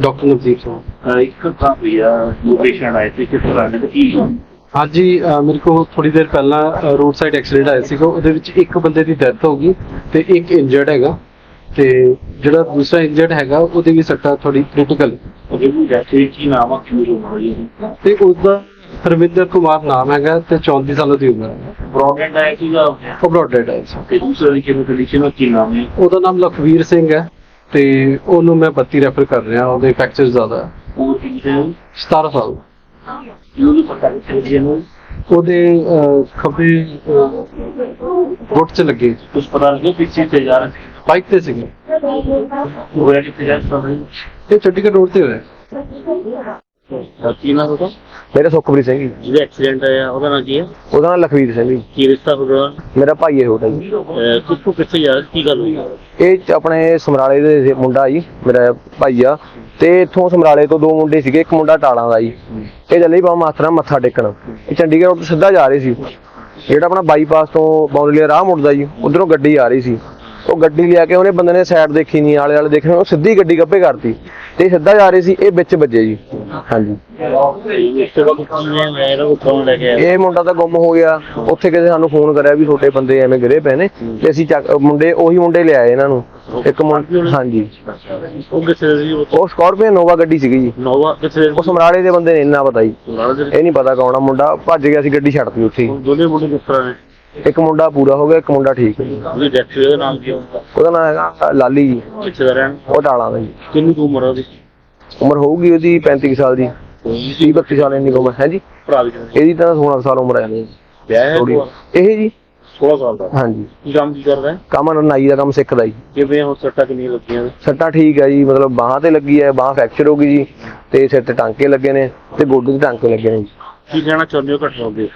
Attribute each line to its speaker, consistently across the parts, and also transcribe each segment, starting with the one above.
Speaker 1: Doctor Navdeep Singh.
Speaker 2: ਇੱਕ ਤਾਂ ਭਈਆ ਦੋ ਪੇਸ਼ੈਂਟ ਆਏ ਸੀ ਕਿਸ ਤਰ੍ਹਾਂ ਦੇ ਕੀ
Speaker 1: ਹਾਂਜੀ ਅਹ ਮੇਰੇ ਕੋਲ ਥੋੜੀ ਦੇਰ ਪਹਿਲਾਂ ਰੋਡ ਸਾਈਡ ਐਕਸੀਡੈਂਟ ਆਇਆ ਸੀਗਾ। ਉਹਦੇ ਵਿੱਚ ਇੱਕ ਬੰਦੇ ਦੀ ਡੈਥ ਹੋ ਗਈ ਤੇ ਇੱਕ ਇੰਜਰਡ ਹੈਗਾ ਤੇ ਜਿਹੜਾ ਦੂਸਰਾ ਇੰਜਰਡ ਹੈਗਾ ਉਹਦੀ ਵੀ ਸੱਟਾ ਥੋੜੀ ਕ੍ਰਿਟੀਕਲ
Speaker 2: ਉਹਦੇ ਵੀ ਜੈਸੇ ਕੀ ਨਾਮ ਆ ਕਿਉਂ ਹੋ ਰਹੀ ਹੈ
Speaker 1: ਤੇ ਉਸਦਾ ਹਰਵਿੰਦਰ ਕੁਮਾਰ ਨਾਮ ਹੈਗਾ ਤੇ 34 ਸਾਲਾਂ ਦੀ ਉਮਰ ਹੈ।
Speaker 2: ਪ੍ਰੋਬਲਮ ਆਇਆ ਸੀਗਾ?
Speaker 1: ਉਹ ਬਰੋਡਡ ਹੈ।
Speaker 2: ਤੇ ਦੂਸਰੇ ਦੀ ਕਿਵੇਂ ਕੰਡੀਸ਼ਨ ਕੀ ਨਾਮ ਹੈ?
Speaker 1: ਉਹਦਾ ਨਾਮ ਲਖਵੀਰ ਸਿੰਘ ਹੈ। ਤੇ ਉਹਨੂੰ ਮੈਂ 32 ਰੈਫਰ ਕਰ ਰਿਹਾ ਉਹਦੇ ਫ੍ਰੈਕਚਰ ਜ਼ਿਆਦਾ। ਹੈ
Speaker 2: ਉਹ ਕੀ ਹੈ
Speaker 1: 17 ਸਾਲ।
Speaker 2: ਪਤਾ ਨਹੀਂ
Speaker 1: ਉਹਦੇ ਅਹ, ਖੱਬੇ ਅਹ, ਗੁੱਟ 'ਚ ਲੱਗੇ।
Speaker 2: ਕੁਝ ਪਤਾ ਨਹੀਂ ਪਿੱਛੇ ਤੇ ਜਾ ਰਹੇ
Speaker 1: ਬਾਈਕ ਤੇ ਸੀਗੇ।
Speaker 2: ਹੋਇਆ ਕਿੱਥੇ ਜਾ ਰਹੇ
Speaker 1: ਇਹ ਚੰਡੀਗੜ੍ਹ ਰੋਡ ਤੇ ਹੋਇਆ।
Speaker 2: ਸੀ ਕੀ ਨਾਮ ਉਹਦਾ?
Speaker 3: ਮੇਰਾ ਸੁਖਪ੍ਰੀਤ ਸਿੰਘ ਜੀ।
Speaker 2: ਜਿਹਦਾ ਐਕਸੀਡੈਂਟ ਆਇਆ ਉਹਦਾ ਨਾਮ ਕੀ ਹੈ?
Speaker 3: ਉਹਦਾ ਨਾਮ ਲਖਵੀਰ ਸਿੰਘ ਜੀ।
Speaker 2: ਕੀ ਰਿਸ਼ਤਾ ਹੋਗਾ
Speaker 3: ਮੇਰਾ ਭਾਈ ਹੈ ਛੋਟਾ ਜੀ।
Speaker 2: ਕਿੱਥੋਂ ਕਿੱਥੇ ਸੀ? ਕੀ ਗੱਲ ਹੋਈ?
Speaker 3: ਇਹ ਆਪਣੇ ਸਮਰਾਲੇ ਦੇ ਮੁੰਡਾ ਜੀ ਮੇਰਾ ਭਾਈ ਆ। ਤੇ ਇੱਥੋਂ ਸਮਰਾਲੇ ਤੋਂ ਦੋ ਮੁੰਡੇ ਸੀਗੇ ਇੱਕ ਮੁੰਡਾ ਟਾਲਾਂ ਦਾ ਜੀ। ਇਹ ਚੱਲੇ ਬਾ ਮਾਸਟਰਾਂ ਮੱਥਾ ਟੇਕਣ। ਇਹ ਚੰਡੀਗੜ੍ਹ ਤੋਂ ਸਿੱਧਾ ਜਾ ਰਹੇ ਸੀ। ਜਿਹੜਾ ਆਪਣਾ ਬਾਈਪਾਸ ਤੋਂ ਬੌਂਦਲੀ ਰਾਹ ਮੁੜਦਾ ਜੀ ਉਧਰੋਂ ਗੱਡੀ ਆ ਰਹੀ ਸੀ। ਉਹ ਗੱਡੀ ਲਿਆ ਕੇ ਉਹਨੇ ਬੰਦੇ ਨੇ ਸਾਈਡ ਦੇਖੀ ਨਹੀਂ, ਆਲੇ ਵਾਲੇ ਦੇਖੇ ਉਹ ਸਿੱਧੀ ਗੱਡੀ ਗੱਪੇ ਕਰਤੀ। ਤੇ ਸਿੱਧਾ ਜਾ ਰਹੇ ਸੀ, ਇਹ ਵਿੱਚ ਵੱਜੇ ਜੀ। ਹਾਂਜੀ। ਇਹ ਮੁੰਡਾ ਤਾਂ ਗੁੰਮ ਹੋ ਗਿਆ। ਉੱਥੇ ਕਿਸੇ ਸਾਨੂੰ ਫੋਨ ਕਰਿਆ ਵੀ ਛੋਟੇ ਬੰਦੇ ਐਵੇਂ ਗਿਰੇ ਪਏ ਨੇ। ਤੇ ਅਸੀਂ ਚੱਕ, ਮੁੰਡੇ, ਉਹੀ ਮੁੰਡੇ ਲਿਆਏ ਇਹਨਾਂ ਨੂੰ। ਇੱਕ ਮੁੰਡਾ ਹਾਂਜੀ।
Speaker 2: ਉਹ ਕਿੱਥੇ ਸੀ ਉਹ
Speaker 3: ਸਕਾਰਪੀਓ ਨੋਵਾ ਗੱਡੀ ਸੀਗੀ ਜੀ।
Speaker 2: ਨੋਵਾ ਕਿੱਥੇ
Speaker 3: ਉਹ ਸਮਰਾਲੇ ਦੇ ਬੰਦੇ ਨੇ, ਇੰਨਾ ਪਤਾ ਜੀ। ਇਹ ਨਹੀਂ ਪਤਾ ਕੌਣ ਆ ਮੁੰਡਾ। ਭੱਜ ਗਿਆ ਸੀ ਗੱਡੀ ਛੱਡਤੀ ਉੱਥੇ
Speaker 2: ਦੋਨੇ ਮੁੰਡੇ ਕਿਸ ਤਰ੍ਹਾਂ ਨੇ
Speaker 3: ਇੱਕ ਮੁੰਡਾ ਪੂਰਾ ਹੋ ਗਿਆ ਇੱਕ ਮੁੰਡਾ ਠੀਕ। ਹੈ ਜੀ।
Speaker 2: ਉਹਦੀ ਡੈਥ ਹੋਈ ਉਹਦਾ ਨਾਮ ਕੀ ਹੁੰਦਾ
Speaker 3: ਉਹਦਾ ਨਾਮ ਹੈਗਾ ਲਾਲੀ ਜੀ।
Speaker 2: ਕਿੱਥੇ ਦਾ ਰਹਿਣ?
Speaker 3: ਉਹ ਟਾਲਾ ਦਾ ਜੀ।
Speaker 2: ਕਿੰਨੀ ਕੁ ਉਮਰ ਆ ਉਹਦੀ?
Speaker 3: ਉਮਰ ਹੋਊਗੀ ਉਹਦੀ 35 ਕੁ ਸਾਲ ਦੀ। 30 32 ਸਾਲ ਇੰਨੀ ਕੁ ਉਮਰ ਹੈ ਜੀ?
Speaker 2: ਭਰਾ ਦੀ ਕਿੰਨੀ?
Speaker 3: ਇਹਦੀ ਤਾਂ 16 ਸਾਲ ਉਮਰ ਹੈ
Speaker 2: ਵਿਆਹ ਹੈ
Speaker 3: ਥੋੜੀ
Speaker 2: ਉਹਦਾ?
Speaker 3: ਇਹ ਜੀ।
Speaker 2: 16 ਸਾਲ ਦਾ?
Speaker 3: ਹਾਂਜੀ।
Speaker 2: ਕੀ ਕੰਮ ਕੀ ਕਰਦਾ ਹੈ?
Speaker 3: ਕੰਮ ਨਾਈ ਦਾ ਕੰਮ ਸਿੱਖਦਾ ਜੀ।
Speaker 2: ਕਿਵੇਂ ਹੁਣ ਸੱਟਾਂ ਕਿੰਨੀਆਂ ਲੱਗੀਆਂ ਨੇ?
Speaker 3: ਸੱਟਾਂ ਠੀਕ ਹੈ ਜੀ ਮਤਲਬ ਬਾਹਾਂ ਤੇ ਲੱਗੀ ਹੈ ਬਾਹਾਂ ਫ੍ਰੈਕਚਰ ਹੋ ਗਈ ਜੀ ਤੇ ਸਿਰ ਤੇ ਟਾਂਕੇ ਲੱਗੇ ਨੇ ਤੇ ਗੋਡੇ ਤੇ ਟਾਂਕੇ ਲੱਗੇ ਨੇ ਜੀ।
Speaker 2: ਕੀ ਕਹਿਣਾ ਚਾਹੁੰਦੇ ਹੋ ਘਟਨਾ ਦੇ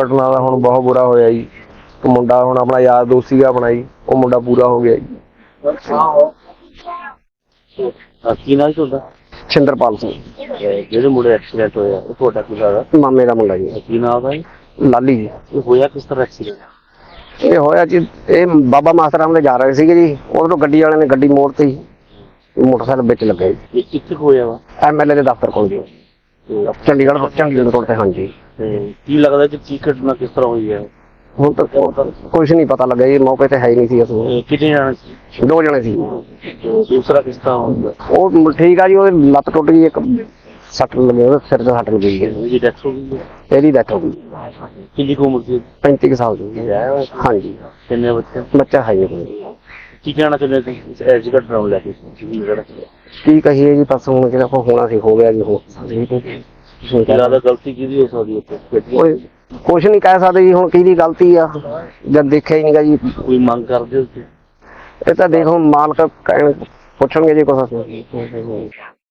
Speaker 3: ਘਟਨਾ ਦਾ ਹੁਣ ਬਹੁਤ ਬੁਰਾ ਹੋਇਆ ਜੀ। ਇੱਕ ਮੁੰਡਾ ਹੁਣ ਆਪਣਾ ਯਾਰ ਦੋਸਤ ਸੀਗਾ ਆਪਣਾ ਜੀ ਉਹ ਮੁੰਡਾ ਪੂਰਾ ਹੋ ਗਿਆ ਜੀ।
Speaker 2: ਆ ਕੀ ਨਾਲ ਤੁਹਾਡਾ?
Speaker 3: ਛਿੰਦਰਪਾਲ ਸਿੰਘ।
Speaker 2: ਇਹ ਜਿਹੜੇ ਮੁੰਡੇ ਐਕਸੀਡੈਂਟ ਹੋਇਆ? ਉਹ ਤੁਹਾਡਾ ਕੀ ਲੱਗਦਾ
Speaker 3: ਮਾਮੇ ਦਾ ਮੁੰਡਾ ਜੀ।
Speaker 2: ਕੀ ਨਾਮ ਹੈ
Speaker 3: ਲਾਲੀ ਜੀ।
Speaker 2: ਇਹ ਹੋਇਆ ਕਿਸ ਤਰ੍ਹਾਂ ਐਕਸੀਡੈਂਟ
Speaker 3: ਇਹ ਹੋਇਆ ਜੀ ਇਹ ਬਾਬਾ ਮਾਸਟਰਾਂ ਦੇ ਜਾ ਰਹੇ ਸੀਗੇ ਜੀ। ਉਧਰੋਂ ਗੱਡੀ ਵਾਲੇ ਨੇ ਗੱਡੀ ਮੋੜਤੀ। ਮੋਟਰਸਾਈਕਲ ਵਿੱਚ ਲੱਗਾ ਜੀ।
Speaker 2: ਇਹ ਕਿੱਥੇ ਕੁ ਹੋਇਆ ਵਾ?
Speaker 3: ਐਮਐਲਏ ਦੇ ਦਫ਼ਤਰ ਕੋਲ ਜੀ।
Speaker 2: ਤੇ
Speaker 3: ਚੰਡੀਗੜ੍ਹ ਚੰਡੀਗੜ੍ਹ ਕੋਲ ਤੇ ਹਾਂਜੀ।
Speaker 2: ਤੇ ਕੀ ਲੱਗਦਾ ਕਿ ਕੀ ਘਟਨਾ ਕਿਸ ਤਰ੍ਹਾਂ ਹੋਈ ਹੈ?
Speaker 3: ਹੁਣ ਤੱਕ ਕੁਝ ਨਹੀਂ ਪਤਾ ਲੱਗਾ ਜੀ ਮੌਕੇ ਤੇ ਹੈ ਹੀ ਨਹੀਂ ਸੀ ਅਸੀਂ।
Speaker 2: ਇਹ ਕਿੰਨੇ ਜਾਣੇ ਸੀ?
Speaker 3: ਦੋ ਜਣੇ ਸੀ।
Speaker 2: ਦੂਸਰਾ ਕਿਸ ਤਰ੍ਹਾਂ ਹੋਇਆ?
Speaker 3: ਉਹ ਠੀਕ ਆ ਜੀ ਉਹਦੀ ਲੱਤ ਟੁੱਟ ਗਈ ਇੱਕ ਸੱਟ ਲੱਗੀ ਉਹਦੇ ਸਿਰ ਤੇ ਸੱਟ ਲੱਗੀ ਹੈ
Speaker 2: ਇਹਦੀ ਡੈਥ ਹੋ ਗਈ ਹੈ।
Speaker 3: ਇਹਦੀ ਡੈਥ ਹੋ ਗਈ।
Speaker 2: ਕਿੰਨੀ ਕੁ ਉਮਰ ਸੀ?
Speaker 3: 35 ਕੁ ਸਾਲ ਦੀ ਹਾਂਜੀ।
Speaker 2: ਕਿੰਨੇ ਬੱਚੇ?
Speaker 3: ਬੱਚਾ ਹੈ ਜੀ। ਕੋਈ।
Speaker 2: ਕੀ ਕਹਿਣਾ ਚਾਹੁੰਦੇ ਤੁਸੀਂ? ਐਜ ਘਟਨਾ ਨੂੰ ਲੈ ਕੇ ਜਿਹੜਾ
Speaker 3: ਕੀ ਕਹੀਏ ਜੀ ਬਸ ਹੁਣ ਜਿਹੜਾ ਕੋ ਹੋਣਾ ਸੀ ਹੋ ਗਿਆ ਜੀ ਹੋ
Speaker 2: ਲੱਗਦਾ ਗਲਤੀ ਕਿਹਦੀ ਹੋ ਸਕਦੀ ਉੱਥੇ?
Speaker 3: ਕੋਈ ਕੁਝ ਨਹੀਂ ਕਹਿ ਸਕਦੇ ਜੀ ਹੁਣ ਕਿਹਦੀ ਗਲਤੀ ਆ? ਜਦ ਦੇਖਿਆ ਹੀ ਨਹੀਂਗਾ ਜੀ।
Speaker 2: ਕੋਈ ਮੰਗ ਕਰਦੇ ਹੋ ਤੁਸੀਂ?
Speaker 3: ਇਹ ਤਾਂ ਦੇਖੋ ਮਾਲਕ ਕਹਿਣ ਪੁੱਛਣਗੇ ਜੀ ਕੁਛ।